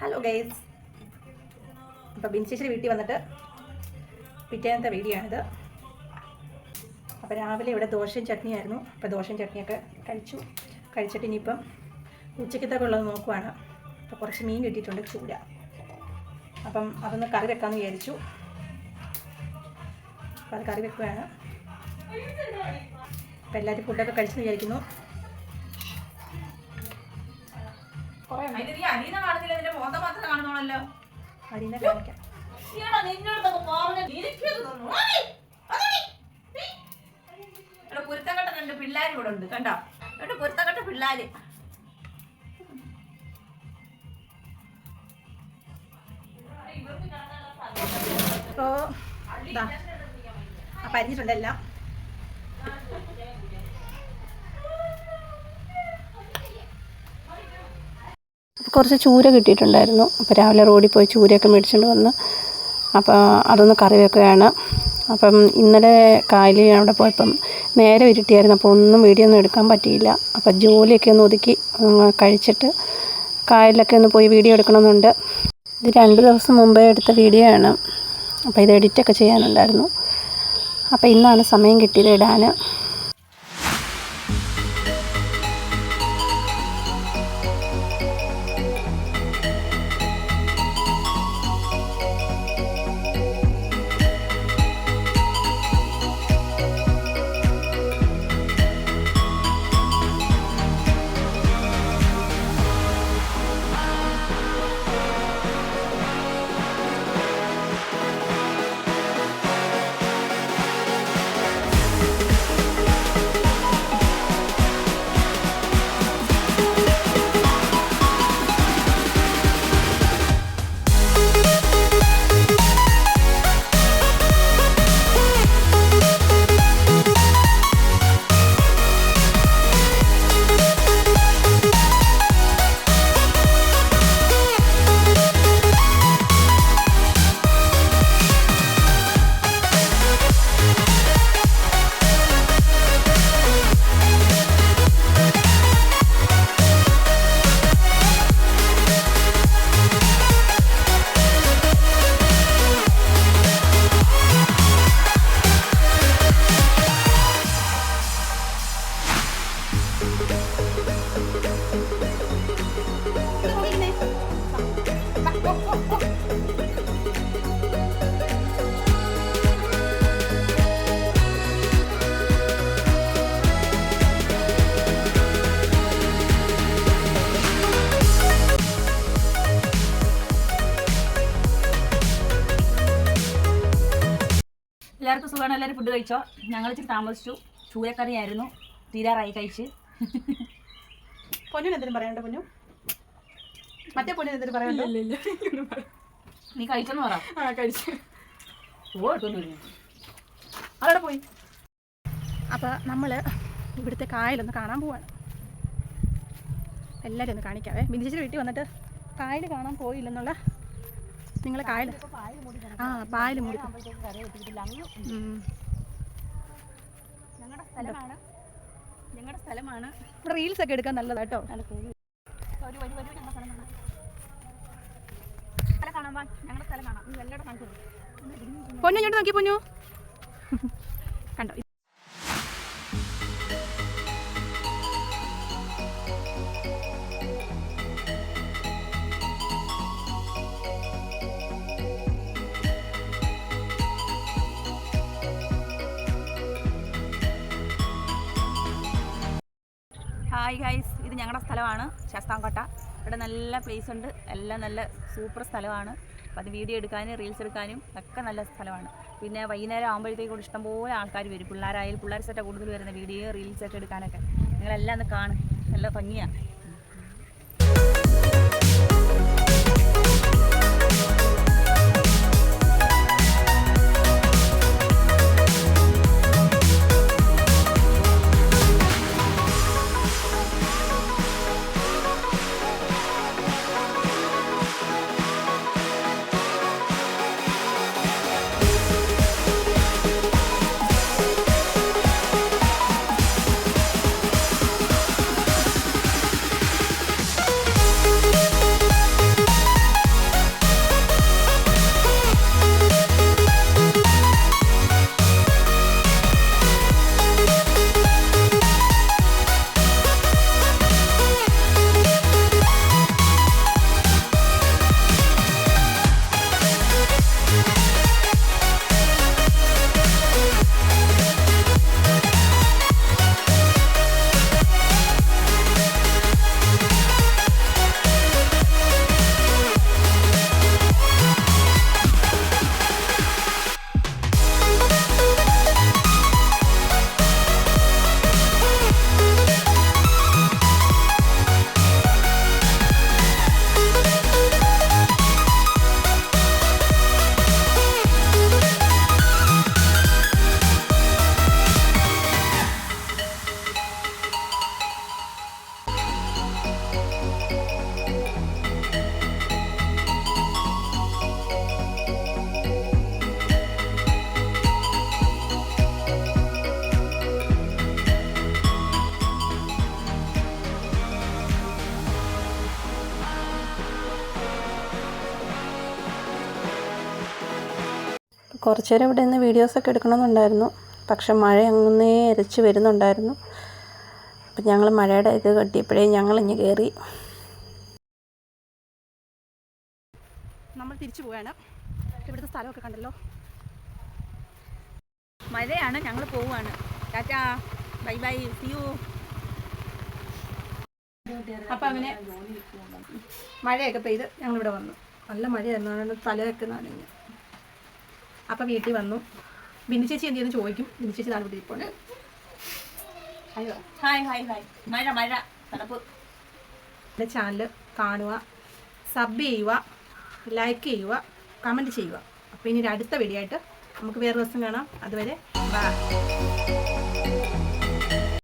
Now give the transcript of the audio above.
Hello guys അപ്പോൾ ബിൻശേശ്വരി വീട്ടിൽ വന്നിട്ട് പിറ്റേന്നത്തെ വീഡിയോ ആണിത്. അപ്പോൾ രാവിലെ ഇവിടെ ദോശയും ചട്നിയായിരുന്നു അപ്പോൾ ദോശയും ചട്നിയൊക്കെ കഴിച്ചു. കഴിച്ചിട്ട് ഇനിയിപ്പം ഉച്ചക്കത്തൊക്കെ ഉള്ളത് നോക്കുവാണ്. അപ്പോൾ കുറച്ച് മീൻ കിട്ടിയിട്ടുണ്ട് ചൂര അപ്പം അതൊന്ന് കറി വെക്കാമെന്ന് വിചാരിച്ചു. അപ്പോൾ അത് കറി വെക്കുകയാണ് അപ്പോൾ എല്ലാവരും ഫുഡൊക്കെ കഴിച്ചെന്ന് വിചാരിക്കുന്നു. അതിന് നീ അനീന കാണുന്നില്ല നിന്റെ മോന്ത മാത്രം കാണുന്നോളല്ലോ അരിനെ കാണിക്കാം. ഈടാ നിന്നോടത്തൊക്കെ പറഞ്ഞ നിനക്കത് തന്നു. ഓടി, ഓടി, നീ. ഇവിടെ പൊരുത്തക്കെട്ട രണ്ട് പിള്ളേർ ഇവിടെ ഉണ്ട് കണ്ടോ? രണ്ട് പൊരുത്തക്കെട്ട പിള്ളേര്. അപ്പോൾ ഇതാ അപ്പം അരിഞ്ഞിട്ടുണ്ട് എല്ലാം കുറച്ച് ചൂര കിട്ടിയിട്ടുണ്ടായിരുന്നു. അപ്പോൾ രാവിലെ റോഡിൽ പോയി ചൂരയൊക്കെ മേടിച്ചുകൊണ്ട് വന്ന് അപ്പോൾ അതൊന്ന് കറി വെക്കുകയാണ് അപ്പം ഇന്നലെ കായലിൽ അവിടെ പോയപ്പം നേരെ ഇരുട്ടിയായിരുന്നു അപ്പോൾ ഒന്നും വീഡിയോ ഒന്നും എടുക്കാൻ പറ്റിയില്ല. അപ്പോൾ ജോലിയൊക്കെ ഒന്ന് ഒതുക്കി കഴിച്ചിട്ട് കായലിലൊക്കെ ഒന്ന് പോയി വീഡിയോ എടുക്കണമെന്നുണ്ട്. ഇത് രണ്ട് ദിവസം മുമ്പേ എടുത്ത വീഡിയോ ആണ്. അപ്പോൾ ഇത് എഡിറ്റൊക്കെ ചെയ്യാനുണ്ടായിരുന്നു. അപ്പോൾ ഇന്നാണ് സമയം കിട്ടിയത് ഇടാൻ സുഖമാണ് എല്ലാവരും ഫുഡ് കഴിച്ചോ? ഞങ്ങൾ ഇച്ചിരി താമസിച്ചു. ചൂരക്കറിയായിരുന്നു. തീരാറായി കഴിച്ച്. പൊന്നു എന്തിനും പറയണ്ട പൊന്നു? മറ്റേ പൊന്നിന് എന്തിനും പറയണ്ട നീ കഴിച്ചെന്ന് പറ. ആ കഴിച്ചു. അവിടെ പോയി. അപ്പോൾ നമ്മൾ ഇവിടുത്തെ കായലൊന്ന് കാണാൻ പോവാണ്. എല്ലാവരും ഒന്ന് കാണിക്കാവേ. ബിന്ദിച്ചിട്ട് വീട്ടിൽ വന്നിട്ട് കായൽ കാണാൻ പോയില്ലെന്നുള്ള നിങ്ങളെ കായൽ ആ പായൽ മൂടി. ഞങ്ങളുടെ സ്ഥലമാണ്. ഞങ്ങളുടെ സ്ഥലമാണ്. ഇവിടെ റീൽസ് ഒക്കെ എടുക്കാൻ നല്ലതാട്ടോ. ഒരു വരി വരി ഞങ്ങളുടെ സ്ഥലം കാണാം. സ്ഥലം കാണാൻ വാ. ഞങ്ങളുടെ സ്ഥലം കാണാം. നീ കാണിച്ചു പൊന്നു ഇങ്ങോട്ട് നോക്കി പൊന്നു? ഹായ് ഗൈസ് ഇത് ഞങ്ങളുടെ സ്ഥലമാണ് ശാസ്താംകോട്ട. ഇവിടെ നല്ല പ്ലേസ് ഉണ്ട്. എല്ലാം നല്ല സൂപ്പർ സ്ഥലമാണ്. അപ്പോൾ അത് വീഡിയോ എടുക്കാനും റീൽസ് എടുക്കാനും ഒക്കെ നല്ല സ്ഥലമാണ്. പിന്നെ വൈകുന്നേരം ആകുമ്പോഴത്തേക്കും ഇഷ്ടംപോലെ ആൾക്കാർ വരും. പിള്ളേരായാലും പിള്ളേർ സെറ്റാണ് കൂടുതൽ വരുന്ന വീഡിയോ റീൽസ് ഒക്കെ എടുക്കാനൊക്കെ. നിങ്ങളെല്ലാം ഒന്ന് കാണും. നല്ല ഭംഗിയാണ് കുറച്ച് നേരം ഇവിടെ നിന്ന് വീഡിയോസൊക്കെ എടുക്കണമെന്നുണ്ടായിരുന്നു. പക്ഷെ മഴ അങ്ങനേ അരച്ച് വരുന്നുണ്ടായിരുന്നു. അപ്പം ഞങ്ങൾ മഴയുടെ ഇത് കെട്ടിയപ്പോഴേ ഞങ്ങൾ ഇങ്ങ് കയറി. നമ്മൾ തിരിച്ചു പോവുകയാണ്. ഇവിടുത്തെ സ്ഥലമൊക്കെ കണ്ടല്ലോ. മഴയാണ് ഞങ്ങൾ പോവുകയാണ്. ടാറ്റാ ബൈ ബൈ സിയു അപ്പം അങ്ങനെ മഴയൊക്കെ പെയ്ത് ഞങ്ങളിവിടെ വന്നു. നല്ല മഴയായിരുന്നു. തലയൊക്കെ നനഞ്ഞു. അപ്പം വീട്ടിൽ വന്നു. ബിന്ദു ചേച്ചി എന്ത് ചെയ്യുന്നു ചോദിക്കും. ബിന്ദു ചേച്ചി നാല് വീട്ടിൽ പോണ് അയ്യോ ഹായ് ഹായ് ഹായ്. മഴ മഴ. തണുപ്പ്. എന്റെ ചാനൽ കാണുക സബ് ചെയ്യുക ലൈക്ക് ചെയ്യുക കമന്റ് ചെയ്യുക. അപ്പോൾ ഇനി ഒരു അടുത്ത വീഡിയോ ആയിട്ട് നമുക്ക് വേറെ ദിവസം കാണാം. അതുവരെ ബൈ